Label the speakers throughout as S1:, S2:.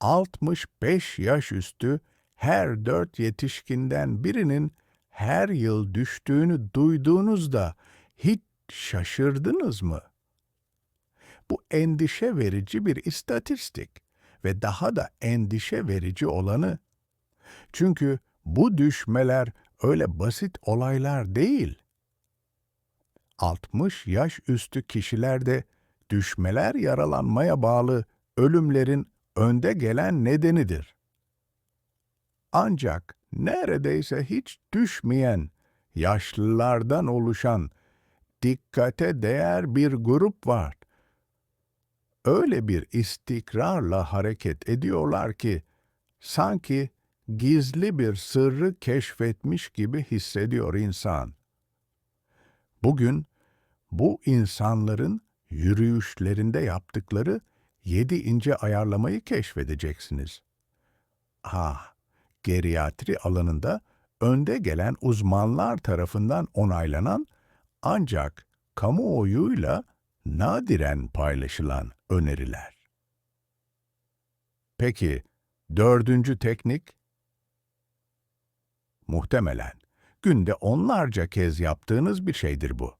S1: 65 yaş üstü her dört yetişkinden birinin her yıl düştüğünü duyduğunuzda hiç şaşırdınız mı? Bu endişe verici bir istatistik ve daha da endişe verici olanı. Çünkü bu düşmeler öyle basit olaylar değil. 60 yaş üstü kişilerde düşmeler yaralanmaya bağlı ölümlerin önde gelen nedenidir. Ancak neredeyse hiç düşmeyen yaşlılardan oluşan dikkate değer bir grup var. Öyle bir istikrarla hareket ediyorlar ki sanki gizli bir sırrı keşfetmiş gibi hissediyor insan. Bugün bu insanların yürüyüşlerinde yaptıkları yedi ince ayarlamayı keşfedeceksiniz. Ah, geriatri alanında önde gelen uzmanlar tarafından onaylanan ancak kamuoyuyla nadiren paylaşılan öneriler. Peki, dördüncü teknik? Muhtemelen günde onlarca kez yaptığınız bir şeydir bu.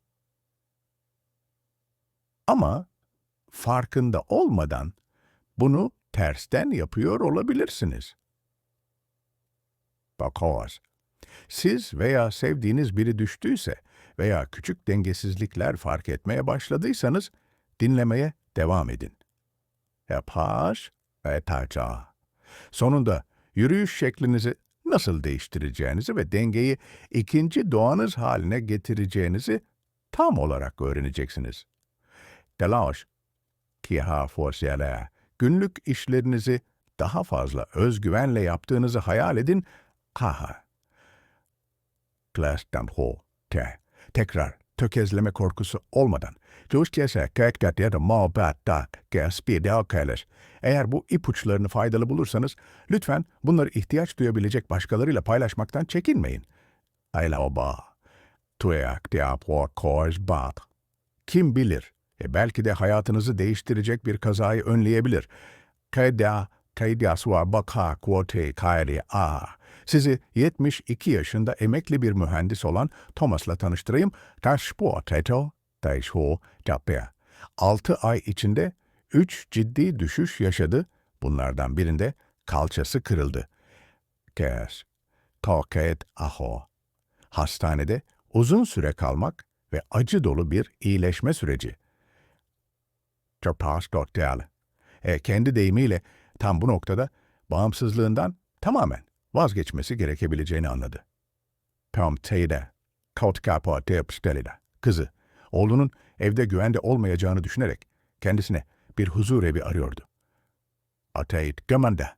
S1: Ama farkında olmadan bunu tersten yapıyor olabilirsiniz. Because siz veya sevdiğiniz biri düştüyse veya küçük dengesizlikler fark etmeye başladıysanız dinlemeye devam edin. Yapar ve taca. Sonunda yürüyüş şeklinizi nasıl değiştireceğinizi ve dengeyi ikinci doğanız haline getireceğinizi tam olarak öğreneceksiniz. Telaş, kiha forsiyale, günlük işlerinizi daha fazla özgüvenle yaptığınızı hayal edin, kaha. Klastan ho, te. Tekrar, tökezleme korkusu olmadan. Coşkese kekkat ya da muhabbatta gespi kaylaş. Eğer bu ipuçlarını faydalı bulursanız, lütfen bunları ihtiyaç duyabilecek başkalarıyla paylaşmaktan çekinmeyin. Ayla oba. Tuyak diapor koz bat. Kim bilir, e belki de hayatınızı değiştirecek bir kazayı önleyebilir. Kayda, kayda suar baka kuote kayri a. Sizi 72 yaşında emekli bir mühendis olan Thomas'la tanıştırayım. Taşpuateto, taşho, tapya. 6 ay içinde 3 ciddi düşüş yaşadı. Bunlardan birinde kalçası kırıldı. Kes, toket aho. Hastanede uzun süre kalmak ve acı dolu bir iyileşme süreci. Çarpas Doktel. E, kendi deyimiyle tam bu noktada bağımsızlığından tamamen vazgeçmesi gerekebileceğini anladı. Pam teyde, kaut kapa tepstelida. Kızı, oğlunun evde güvende olmayacağını düşünerek kendisine bir huzur evi arıyordu. Ateit gamanda,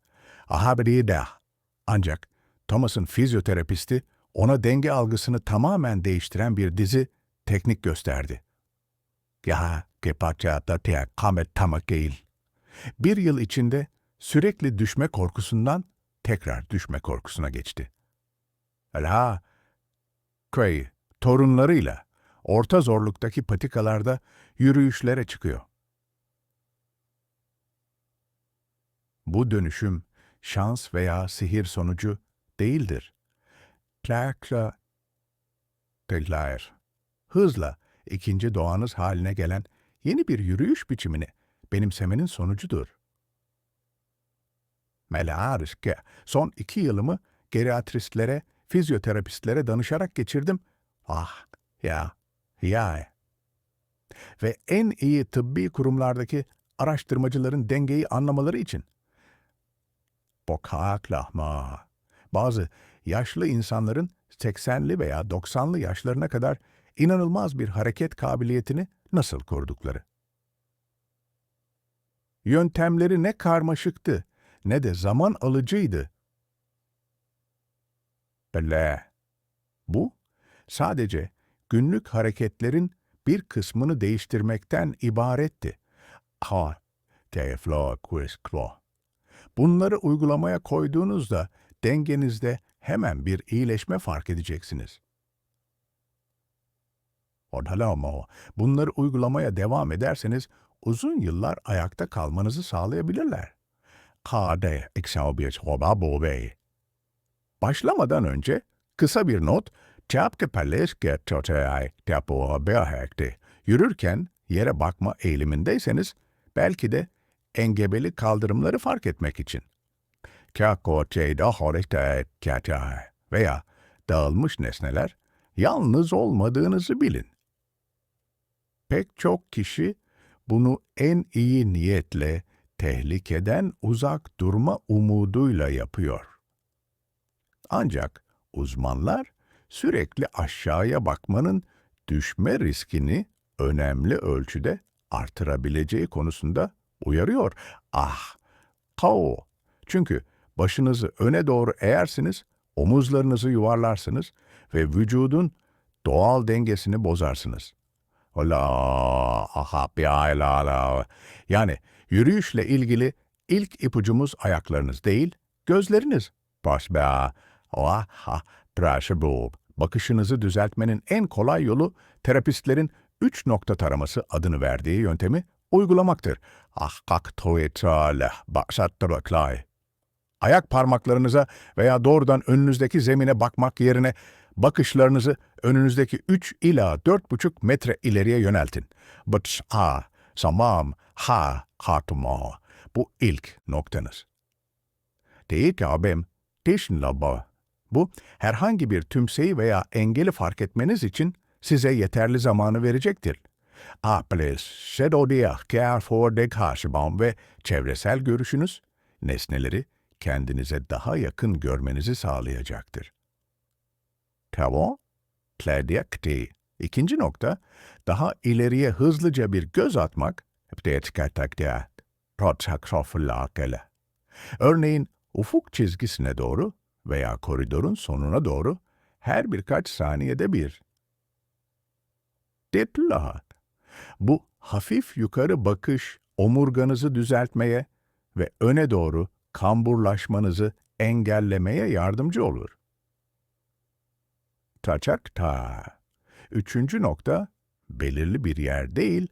S1: ahabedida. Ancak Thomas'ın fizyoterapisti ona denge algısını tamamen değiştiren bir dizi teknik gösterdi. Ya kepaça tatea kamet tamakeil. Bir yıl içinde sürekli düşme korkusundan tekrar düşme korkusuna geçti. Ela, köy torunlarıyla orta zorluktaki patikalarda yürüyüşlere çıkıyor. Bu dönüşüm şans veya sihir sonucu değildir. Clark'a Tellair, hızla ikinci doğanız haline gelen yeni bir yürüyüş biçimini benimsemenin sonucudur. Melaariske, son iki yılımı geriatristlere, fizyoterapistlere danışarak geçirdim. Ah, ya, ya. Ve en iyi tıbbi kurumlardaki araştırmacıların dengeyi anlamaları için. Bokaklahma. Bazı yaşlı insanların 80'li veya 90'lı yaşlarına kadar inanılmaz bir hareket kabiliyetini nasıl kurdukları. Yöntemleri ne karmaşıktı ne de zaman alıcıydı. Belle. Bu sadece günlük hareketlerin bir kısmını değiştirmekten ibaretti. Ha, teflo quisquo. Bunları uygulamaya koyduğunuzda dengenizde hemen bir iyileşme fark edeceksiniz. Ortalama bunları uygulamaya devam ederseniz uzun yıllar ayakta kalmanızı sağlayabilirler. kade eksabiye çoba bobe. Başlamadan önce kısa bir not, Çapke paleske çoteay tepo behekti. Yürürken yere bakma eğilimindeyseniz belki de engebeli kaldırımları fark etmek için. Kako çeyda horete kata veya dağılmış nesneler yalnız olmadığınızı bilin. Pek çok kişi bunu en iyi niyetle tehlikeden uzak durma umuduyla yapıyor. Ancak uzmanlar sürekli aşağıya bakmanın düşme riskini önemli ölçüde artırabileceği konusunda uyarıyor. Ah, kao. Çünkü başınızı öne doğru eğersiniz, omuzlarınızı yuvarlarsınız ve vücudun doğal dengesini bozarsınız. Ola, aha, la, la, la. Yani yürüyüşle ilgili ilk ipucumuz ayaklarınız değil, gözleriniz. Baş be, oha, ha, pressure bu. Bakışınızı düzeltmenin en kolay yolu terapistlerin üç nokta taraması adını verdiği yöntemi uygulamaktır. Ah kak tuitale, baksattırıklay. Ayak parmaklarınıza veya doğrudan önünüzdeki zemine bakmak yerine bakışlarınızı önünüzdeki 3 ila 4,5 metre ileriye yöneltin. But ha, samam, ha, hatuma. Bu ilk noktanız. Değil abim, teşin laba. Bu, herhangi bir tümseyi veya engeli fark etmeniz için size yeterli zamanı verecektir. Apples, Shadow Care for the Karşıbam ve çevresel görüşünüz, nesneleri kendinize daha yakın görmenizi sağlayacaktır. Tamam, Klediyakti. İkinci nokta, daha ileriye hızlıca bir göz atmak, Örneğin ufuk çizgisine doğru veya koridorun sonuna doğru her birkaç saniyede bir. Detlahat. Bu hafif yukarı bakış omurganızı düzeltmeye ve öne doğru kamburlaşmanızı engellemeye yardımcı olur. Taçak ta. Üçüncü nokta, belirli bir yer değil,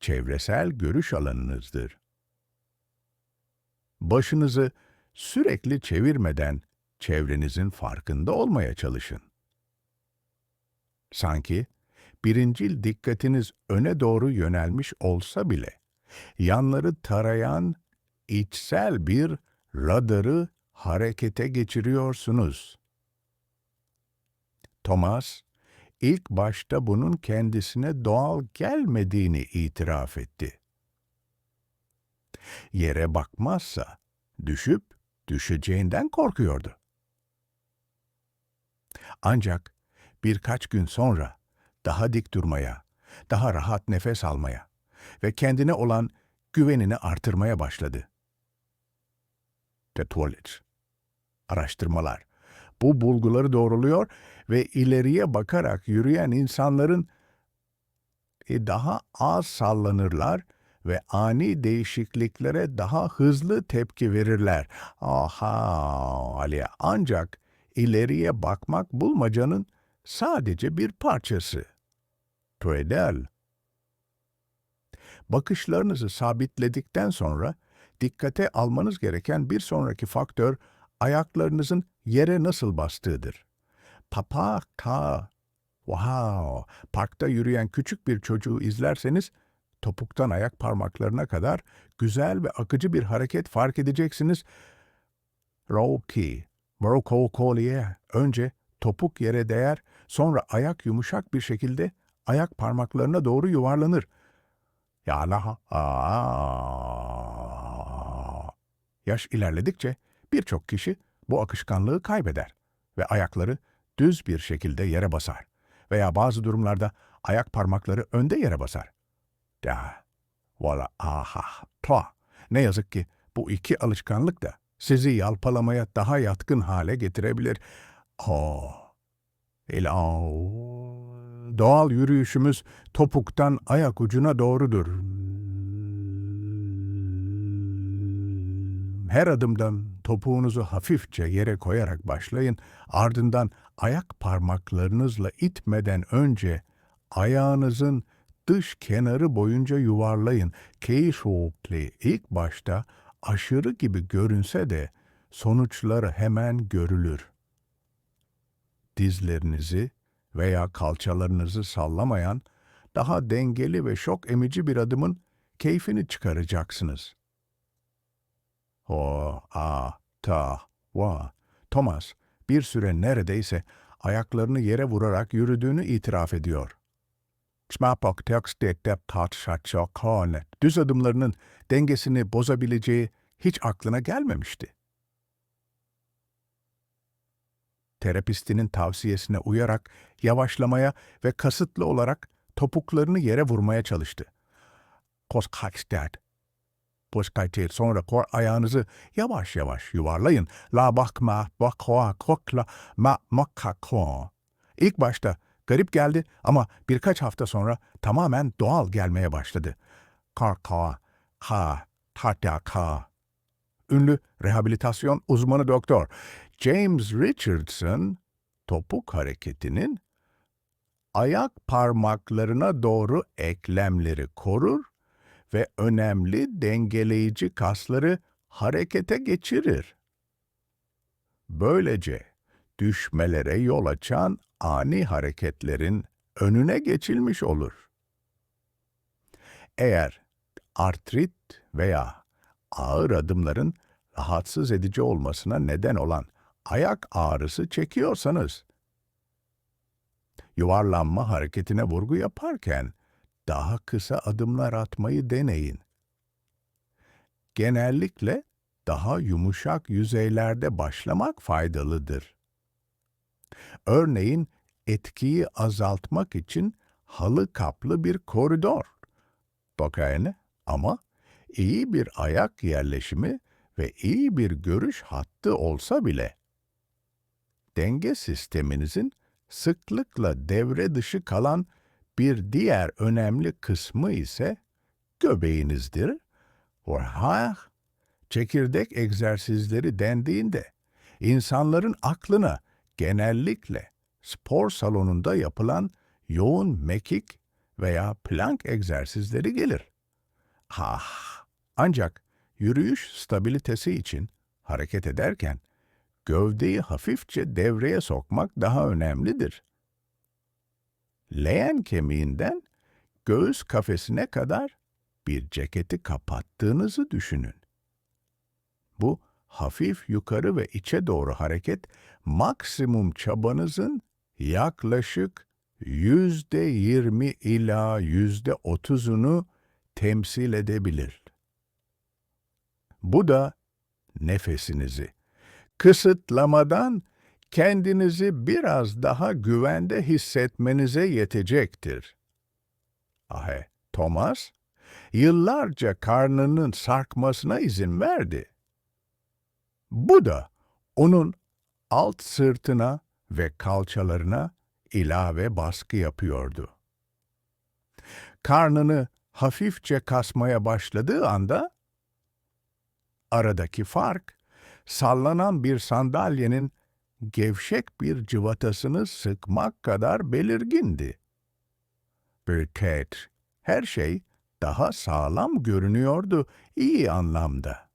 S1: çevresel görüş alanınızdır. Başınızı sürekli çevirmeden çevrenizin farkında olmaya çalışın. Sanki birincil dikkatiniz öne doğru yönelmiş olsa bile, yanları tarayan içsel bir radarı harekete geçiriyorsunuz. Thomas, ilk başta bunun kendisine doğal gelmediğini itiraf etti. Yere bakmazsa düşüp düşeceğinden korkuyordu. Ancak birkaç gün sonra daha dik durmaya, daha rahat nefes almaya ve kendine olan güvenini artırmaya başladı. Tetualic Araştırmalar bu bulguları doğruluyor ve ileriye bakarak yürüyen insanların e, daha az sallanırlar ve ani değişikliklere daha hızlı tepki verirler. Aha Ali ancak ileriye bakmak bulmacanın sadece bir parçası. Tuedel. Bakışlarınızı sabitledikten sonra dikkate almanız gereken bir sonraki faktör ayaklarınızın yere nasıl bastığıdır. Papa ka. Wow! Parkta yürüyen küçük bir çocuğu izlerseniz topuktan ayak parmaklarına kadar güzel ve akıcı bir hareket fark edeceksiniz. Roki, Morocco kolye. Önce topuk yere değer, sonra ayak yumuşak bir şekilde ayak parmaklarına doğru yuvarlanır. Ya la Yaş ilerledikçe birçok kişi bu akışkanlığı kaybeder ve ayakları düz bir şekilde yere basar veya bazı durumlarda ayak parmakları önde yere basar. Ya, valla aha, toa. Ne yazık ki bu iki alışkanlık da sizi yalpalamaya daha yatkın hale getirebilir. Oh, ila, doğal yürüyüşümüz topuktan ayak ucuna doğrudur. Her adımdan topuğunuzu hafifçe yere koyarak başlayın, ardından ayak parmaklarınızla itmeden önce ayağınızın dış kenarı boyunca yuvarlayın. Keishokli ilk başta aşırı gibi görünse de sonuçları hemen görülür. Dizlerinizi veya kalçalarınızı sallamayan daha dengeli ve şok emici bir adımın keyfini çıkaracaksınız. Ho, a, ta, va. Thomas bir süre neredeyse ayaklarını yere vurarak yürüdüğünü itiraf ediyor. Düz adımlarının dengesini bozabileceği hiç aklına gelmemişti. Terapistinin tavsiyesine uyarak yavaşlamaya ve kasıtlı olarak topuklarını yere vurmaya çalıştı. Koskaçtet. Koskaçtet. Sonra kor ayağınızı yavaş yavaş yuvarlayın. La bakma bakwa kokla ma makako. İlk başta garip geldi ama birkaç hafta sonra tamamen doğal gelmeye başladı. Karka, ka, tatya ka. Ünlü rehabilitasyon uzmanı doktor James Richardson topuk hareketinin ayak parmaklarına doğru eklemleri korur ve önemli dengeleyici kasları harekete geçirir. Böylece düşmelere yol açan ani hareketlerin önüne geçilmiş olur. Eğer artrit veya ağır adımların rahatsız edici olmasına neden olan ayak ağrısı çekiyorsanız, yuvarlanma hareketine vurgu yaparken daha kısa adımlar atmayı deneyin. Genellikle daha yumuşak yüzeylerde başlamak faydalıdır. Örneğin etkiyi azaltmak için halı kaplı bir koridor. Bakayını ama iyi bir ayak yerleşimi ve iyi bir görüş hattı olsa bile denge sisteminizin sıklıkla devre dışı kalan bir diğer önemli kısmı ise göbeğinizdir. Orha, çekirdek egzersizleri dendiğinde insanların aklına genellikle spor salonunda yapılan yoğun mekik veya plank egzersizleri gelir. Ah, ancak yürüyüş stabilitesi için hareket ederken gövdeyi hafifçe devreye sokmak daha önemlidir. Leğen kemiğinden göğüs kafesine kadar bir ceketi kapattığınızı düşünün. Bu hafif yukarı ve içe doğru hareket maksimum çabanızın yaklaşık yüzde yirmi ila yüzde otuzunu temsil edebilir. Bu da nefesinizi kısıtlamadan kendinizi biraz daha güvende hissetmenize yetecektir. Ahe, Thomas, yıllarca karnının sarkmasına izin verdi. Bu da onun alt sırtına ve kalçalarına ilave baskı yapıyordu. Karnını hafifçe kasmaya başladığı anda aradaki fark sallanan bir sandalyenin gevşek bir cıvatasını sıkmak kadar belirgindi. Birket, her şey daha sağlam görünüyordu iyi anlamda.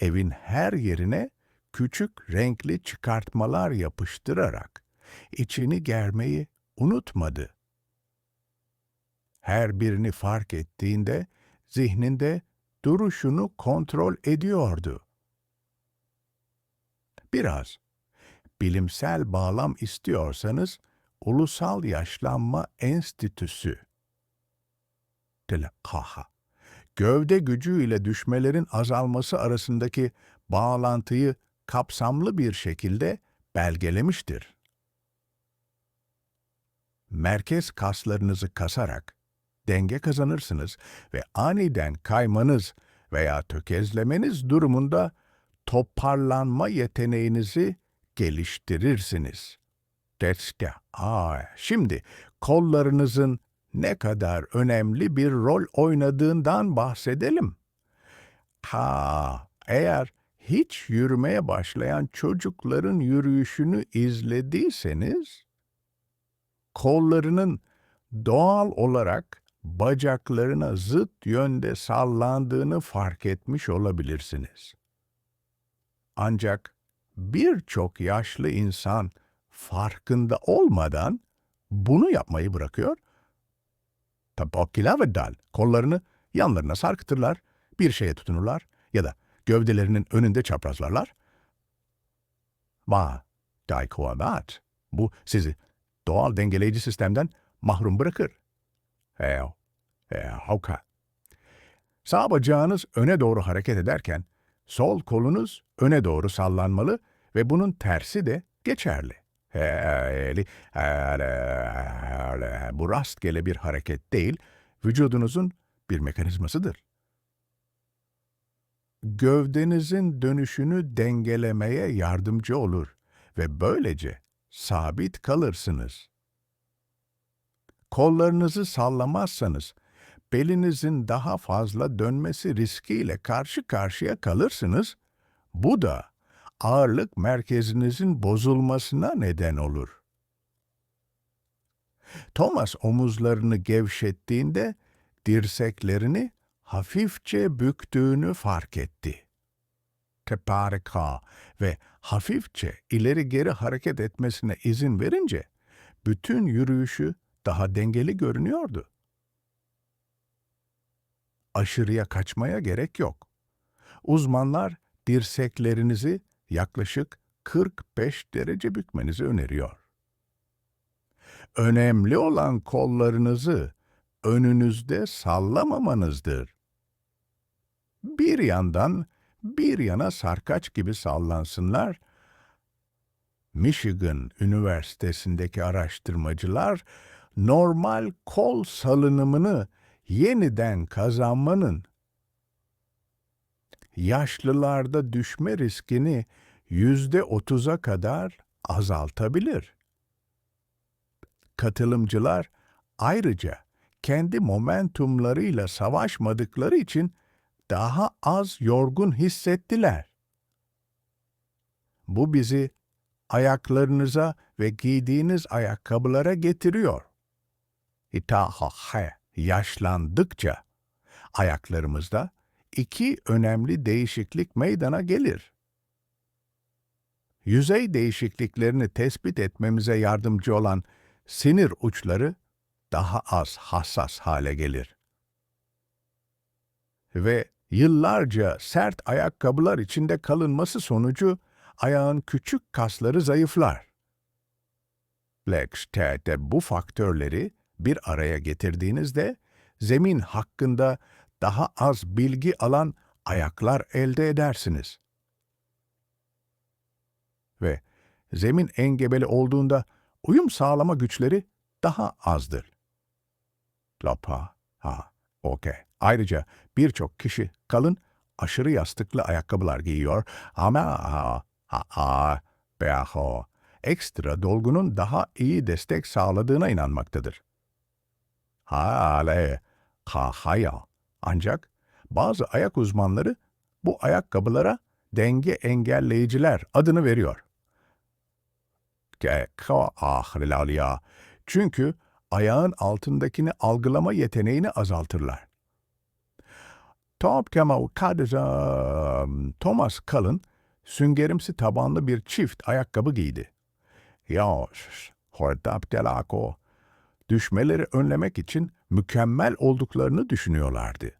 S1: Evin her yerine küçük renkli çıkartmalar yapıştırarak içini germeyi unutmadı. Her birini fark ettiğinde zihninde duruşunu kontrol ediyordu. Biraz bilimsel bağlam istiyorsanız Ulusal Yaşlanma Enstitüsü Telekaha gövde gücü ile düşmelerin azalması arasındaki bağlantıyı kapsamlı bir şekilde belgelemiştir. Merkez kaslarınızı kasarak denge kazanırsınız ve aniden kaymanız veya tökezlemeniz durumunda toparlanma yeteneğinizi geliştirirsiniz. Deste, aa, şimdi kollarınızın ne kadar önemli bir rol oynadığından bahsedelim. Ha, eğer hiç yürümeye başlayan çocukların yürüyüşünü izlediyseniz, kollarının doğal olarak bacaklarına zıt yönde sallandığını fark etmiş olabilirsiniz. Ancak birçok yaşlı insan farkında olmadan bunu yapmayı bırakıyor. Tabakila ve dal kollarını yanlarına sarkıtırlar, bir şeye tutunurlar ya da gövdelerinin önünde çaprazlarlar. Ma, daikoamat. Bu sizi doğal dengeleyici sistemden mahrum bırakır. Heo, hauka. Sağ bacağınız öne doğru hareket ederken sol kolunuz öne doğru sallanmalı ve bunun tersi de geçerli. Bu rastgele bir hareket değil, vücudunuzun bir mekanizmasıdır. Gövdenizin dönüşünü dengelemeye yardımcı olur ve böylece sabit kalırsınız. Kollarınızı sallamazsanız belinizin daha fazla dönmesi riskiyle karşı karşıya kalırsınız. Bu da ağırlık merkezinizin bozulmasına neden olur. Thomas omuzlarını gevşettiğinde dirseklerini hafifçe büktüğünü fark etti. Teparika ve hafifçe ileri geri hareket etmesine izin verince bütün yürüyüşü daha dengeli görünüyordu. Aşırıya kaçmaya gerek yok. Uzmanlar dirseklerinizi yaklaşık 45 derece bükmenizi öneriyor. Önemli olan kollarınızı önünüzde sallamamanızdır. Bir yandan bir yana sarkaç gibi sallansınlar. Michigan Üniversitesi'ndeki araştırmacılar normal kol salınımını yeniden kazanmanın yaşlılarda düşme riskini yüzde otuza kadar azaltabilir. Katılımcılar ayrıca kendi momentumlarıyla savaşmadıkları için daha az yorgun hissettiler. Bu bizi ayaklarınıza ve giydiğiniz ayakkabılara getiriyor. İtahahe yaşlandıkça ayaklarımızda iki önemli değişiklik meydana gelir. Yüzey değişikliklerini tespit etmemize yardımcı olan sinir uçları daha az hassas hale gelir. Ve yıllarca sert ayakkabılar içinde kalınması ayağın küçük kasları zayıflar. Blackstad'de bu faktörleri bir araya getirdiğinizde zemin hakkında daha az bilgi alan ayaklar elde edersiniz. Ve zemin engebeli olduğunda uyum sağlama güçleri daha azdır. Lapa, ha, okey. Ayrıca birçok kişi kalın, aşırı yastıklı ayakkabılar giyiyor ama ha, ha, ha, beaho, ekstra dolgunun daha iyi destek sağladığına inanmaktadır. Hale, ha, haya. Ancak bazı ayak uzmanları bu ayakkabılara denge engelleyiciler adını veriyor. Çünkü ayağın altındakini algılama yeteneğini azaltırlar. Thomas Cullen süngerimsi tabanlı bir çift ayakkabı giydi. Ya, hortaptelako. Düşmeleri önlemek için mükemmel olduklarını düşünüyorlardı.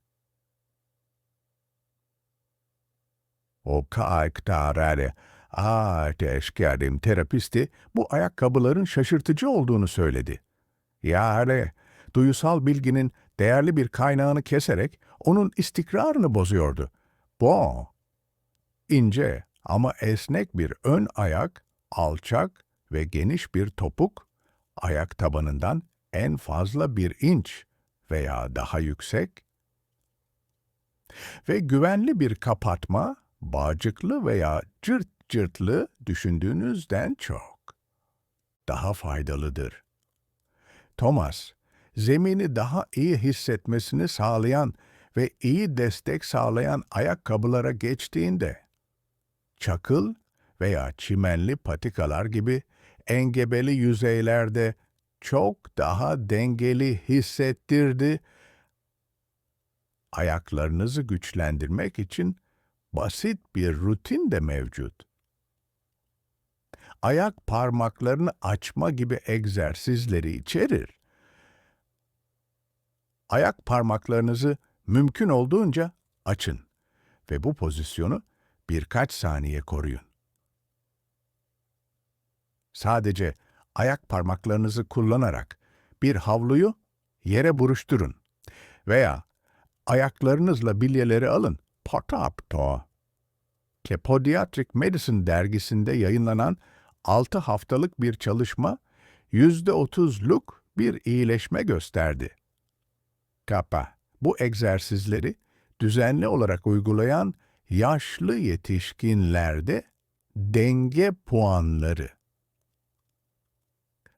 S1: O karakterleri ateşkerim terapisti bu ayakkabıların şaşırtıcı olduğunu söyledi. Yani duyusal bilginin değerli bir kaynağını keserek onun istikrarını bozuyordu. Bu, ince ama esnek bir ön ayak, alçak ve geniş bir topuk, ayak tabanından en fazla bir inç veya daha yüksek ve güvenli bir kapatma, bağcıklı veya cırt cırtlı düşündüğünüzden çok daha faydalıdır. Thomas, zemini daha iyi hissetmesini sağlayan ve iyi destek sağlayan ayakkabılara geçtiğinde, çakıl veya çimenli patikalar gibi engebeli yüzeylerde çok daha dengeli hissettirdi ayaklarınızı güçlendirmek için basit bir rutin de mevcut. Ayak parmaklarını açma gibi egzersizleri içerir. Ayak parmaklarınızı mümkün olduğunca açın ve bu pozisyonu birkaç saniye koruyun. Sadece ayak parmaklarınızı kullanarak bir havluyu yere buruşturun veya ayaklarınızla bilyeleri alın. Potapto. Ke Podiatric Medicine dergisinde yayınlanan 6 haftalık bir çalışma %30'luk bir iyileşme gösterdi. Kapa, bu egzersizleri düzenli olarak uygulayan yaşlı yetişkinlerde denge puanları.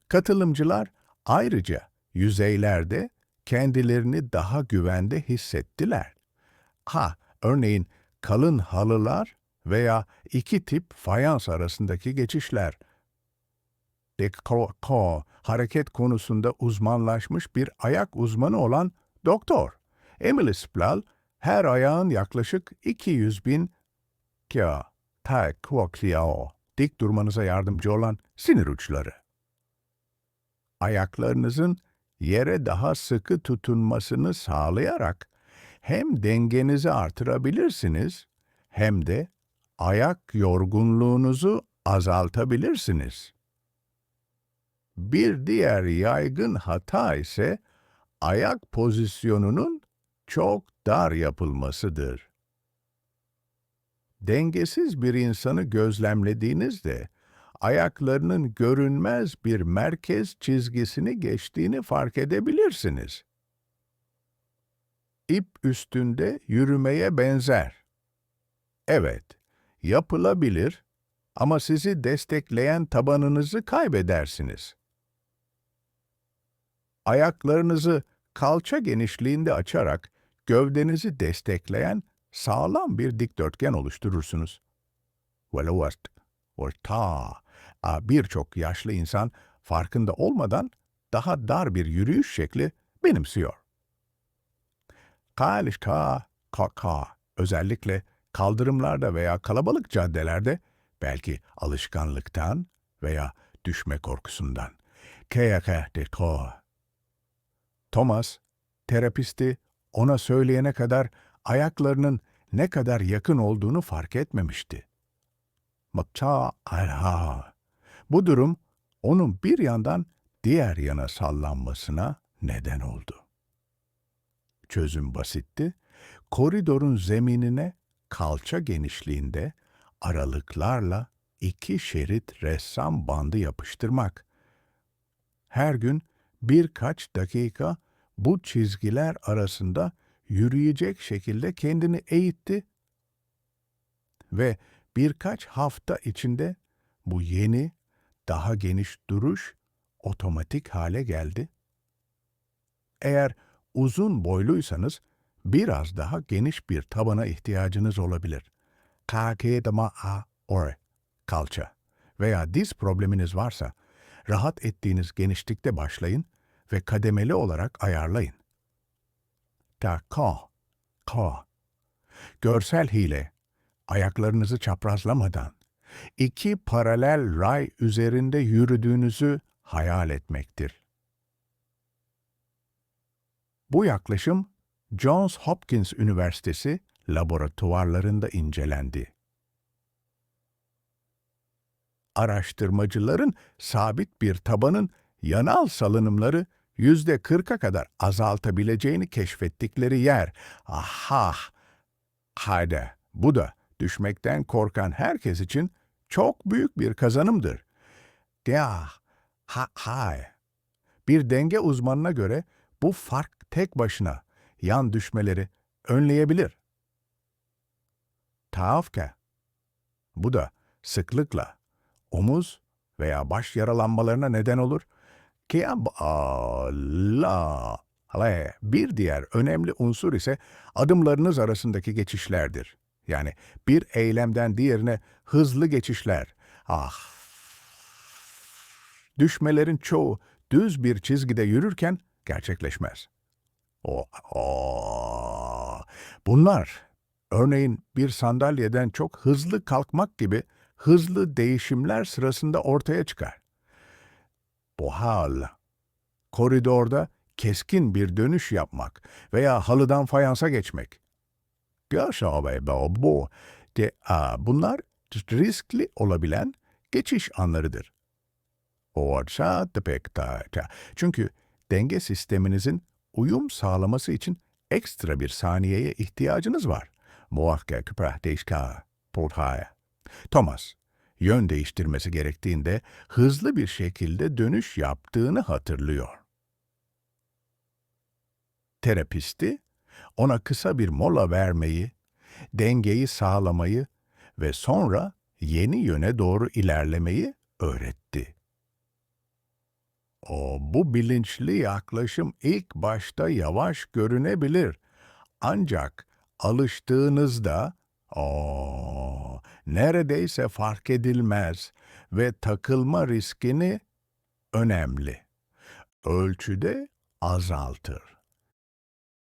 S1: Katılımcılar ayrıca yüzeylerde kendilerini daha güvende hissettiler. Ha, örneğin kalın halılar veya iki tip fayans arasındaki geçişler. Dekor, hareket konusunda uzmanlaşmış bir ayak uzmanı olan doktor Emily Splal, her ayağın yaklaşık 200 bin kya, tak, kuokliao, dik durmanıza yardımcı olan sinir uçları. Ayaklarınızın yere daha sıkı tutunmasını sağlayarak hem dengenizi artırabilirsiniz hem de ayak yorgunluğunuzu azaltabilirsiniz. Bir diğer yaygın hata ise ayak pozisyonunun çok dar yapılmasıdır. Dengesiz bir insanı gözlemlediğinizde ayaklarının görünmez bir merkez çizgisini geçtiğini fark edebilirsiniz. İp üstünde yürümeye benzer. Evet, yapılabilir ama sizi destekleyen tabanınızı kaybedersiniz. Ayaklarınızı kalça genişliğinde açarak gövdenizi destekleyen sağlam bir dikdörtgen oluşturursunuz. Velovast, orta, birçok yaşlı insan farkında olmadan daha dar bir yürüyüş şekli benimsiyor. Kalişka, kaka, özellikle kaldırımlarda veya kalabalık caddelerde belki alışkanlıktan veya düşme korkusundan. Keyake deko. Thomas, terapisti ona söyleyene kadar ayaklarının ne kadar yakın olduğunu fark etmemişti. Makça alha. Bu durum onun bir yandan diğer yana sallanmasına neden oldu. Çözüm basitti. Koridorun zeminine kalça genişliğinde aralıklarla iki şerit ressam bandı yapıştırmak. Her gün birkaç dakika bu çizgiler arasında yürüyecek şekilde kendini eğitti ve birkaç hafta içinde bu yeni, daha geniş duruş otomatik hale geldi. Eğer uzun boyluysanız biraz daha geniş bir tabana ihtiyacınız olabilir. Kakedama a or kalça veya diz probleminiz varsa rahat ettiğiniz genişlikte başlayın ve kademeli olarak ayarlayın. Ta ko, ko. Görsel hile, ayaklarınızı çaprazlamadan iki paralel ray üzerinde yürüdüğünüzü hayal etmektir. Bu yaklaşım Johns Hopkins Üniversitesi laboratuvarlarında incelendi. Araştırmacıların sabit bir tabanın yanal salınımları yüzde kırka kadar azaltabileceğini keşfettikleri yer. Aha! Haydi, bu da düşmekten korkan herkes için çok büyük bir kazanımdır. Ya, ha, hay. Bir denge uzmanına göre bu fark tek başına yan düşmeleri önleyebilir. Taafke. Bu da sıklıkla omuz veya baş yaralanmalarına neden olur. Allah. Bir diğer önemli unsur ise adımlarınız arasındaki geçişlerdir. Yani bir eylemden diğerine hızlı geçişler. Ah! Düşmelerin çoğu düz bir çizgide yürürken gerçekleşmez. O, o Bunlar, örneğin bir sandalyeden çok hızlı kalkmak gibi hızlı değişimler sırasında ortaya çıkar. Bu hal, koridorda keskin bir dönüş yapmak veya halıdan fayansa geçmek. Görsel bu, de, a, bunlar riskli olabilen geçiş anlarıdır. Orsa tepekta. Çünkü denge sisteminizin uyum sağlaması için ekstra bir saniyeye ihtiyacınız var. Muhakkak prahteşka, portaya. Thomas, yön değiştirmesi gerektiğinde hızlı bir şekilde dönüş yaptığını hatırlıyor. Terapisti, ona kısa bir mola vermeyi, dengeyi sağlamayı ve sonra yeni yöne doğru ilerlemeyi öğretti. O bu bilinçli yaklaşım ilk başta yavaş görünebilir. Ancak alıştığınızda o neredeyse fark edilmez ve takılma riskini önemli ölçüde azaltır.